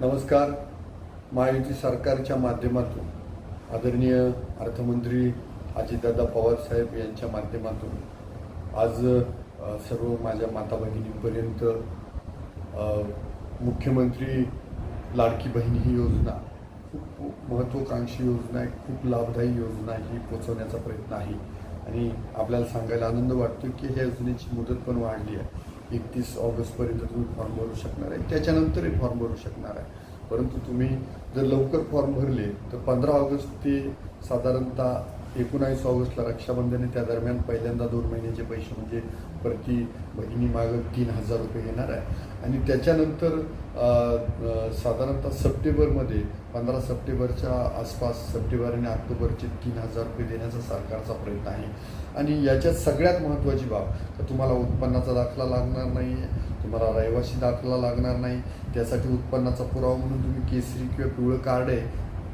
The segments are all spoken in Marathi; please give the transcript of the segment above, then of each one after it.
नमस्कार. महायुती सरकारच्या माध्यमातून आदरणीय अर्थमंत्री अजितदादा पवारसाहेब यांच्या माध्यमातून आज सर्व माझ्या माता भगिनींपर्यंत मुख्यमंत्री लाडकी बहीण ही योजना खूप महत्त्वाकांक्षी योजना आहे खूप लाभदायी योजना ही पोचवण्याचा प्रयत्न आहे. आणि आपल्याला सांगायला आनंद वाटतो की ह्या योजनेची मुदत पण वाढली आहे. एकतीस ऑगस्टपर्यंत तुम्ही फॉर्म भरू शकणार आहे. त्याच्यानंतरही फॉर्म भरू शकणार आहे. परंतु तुम्ही जर लवकर फॉर्म भरले तर पंधरा ऑगस्ट ते साधारणतः एकोणावीस ऑगस्टला रक्षाबंधन आहे त्या दरम्यान पहिल्यांदा दोन महिन्याचे पैसे म्हणजे प्रति भगिनी मागं तीन हजार रुपये येणार आहे. आणि त्याच्यानंतर साधारणतः सप्टेंबरमध्ये पंधरा सप्टेंबरच्या आसपास सप्टेंबर आणि ऑक्टोबरचे तीन हजार रुपये देण्याचा सरकारचा प्रयत्न आहे. आणि याच्यात सगळ्यात महत्त्वाची बाब तर तुम्हाला उत्पन्नाचा दाखला लागणार नाही तुम्हाला रहिवासी दाखला लागणार नाही त्यासाठी उत्पन्नाचा पुरावा म्हणून तुम्ही केसरी किंवा पिवळं कार्ड आहे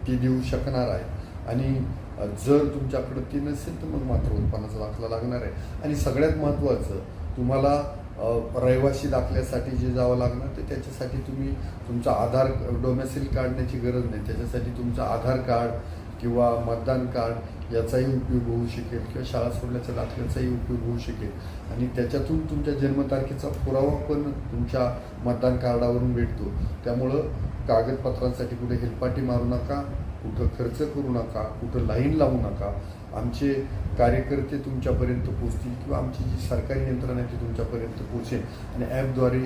ते देऊ शकणार आहे. आणि जर तुमच्याकडं ती नसेल तर मग मात्र उत्पन्नाचा दाखला लागणार आहे. आणि सगळ्यात महत्त्वाचं तुम्हाला रहिवासी दाखल्यासाठी जे जावं लागणार ते त्याच्यासाठी तुम्ही तुमचा आधार डोमेसिल काढण्याची गरज नाही. त्याच्यासाठी तुमचं आधार कार्ड किंवा मतदान कार्ड याचाही उपयोग होऊ शकेल किंवा शाळा सोडल्याच्या दाखल्याचाही उपयोग होऊ शकेल. आणि त्याच्यातून तुमच्या जन्मतारखेचा पुरावा पण तुमच्या मतदान कार्डावरून भेटतो. त्यामुळं कागदपत्रांसाठी कुठे हेलपाटी मारू नका. कुठं खर्च करू नका कुठं लाईन लावू नका. आमचे कार्यकर्ते तुमच्यापर्यंत पोचतील किंवा आमची जी सरकारी यंत्रणा आहे ती तुमच्यापर्यंत पोचेल आणि ॲपद्वारे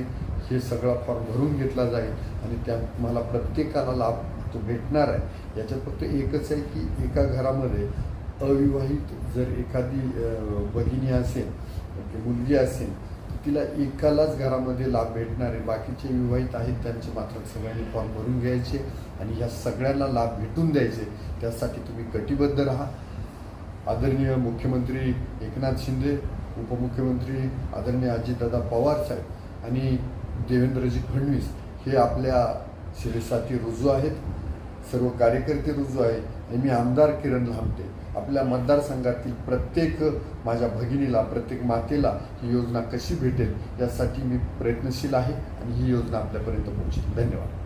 हे सगळा फॉर्म भरून घेतला जाईल आणि त्या मला प्रत्येकाला लाभ तो भेटणार आहे. याच्यात फक्त एकच आहे की एका घरामध्ये अविवाहित जर एखादी बहिणी भगिनी असेल म्हणजे मुलगी असेल तिला एकालाच घरामध्ये लाभ भेटणार आहे. बाकीचे विवाहित आहेत त्यांचे मात्र सगळ्यांनी फॉर्म भरून घ्यायचे आणि ह्या सगळ्यांना लाभ भेटून द्यायचे. त्यासाठी तुम्ही कटिबद्ध राहा. आदरणीय मुख्यमंत्री एकनाथ शिंदे उपमुख्यमंत्री आदरणीय अजितदादा पवार साहेब आणि देवेंद्रजी फडणवीस हे आपल्या शिरेसाठी रुजू आहेत. सर्व कार्यकर्ते रुजू आहे आणि मी आमदार किरण लांबते आपल्या मतदारसंघातील प्रत्येक माझ्या भगिनीला प्रत्येक मातेला ही योजना कशी भेटेल यासाठी मी प्रयत्नशील आहे आणि ही योजना आपल्यापर्यंत पोहोचेल. धन्यवाद.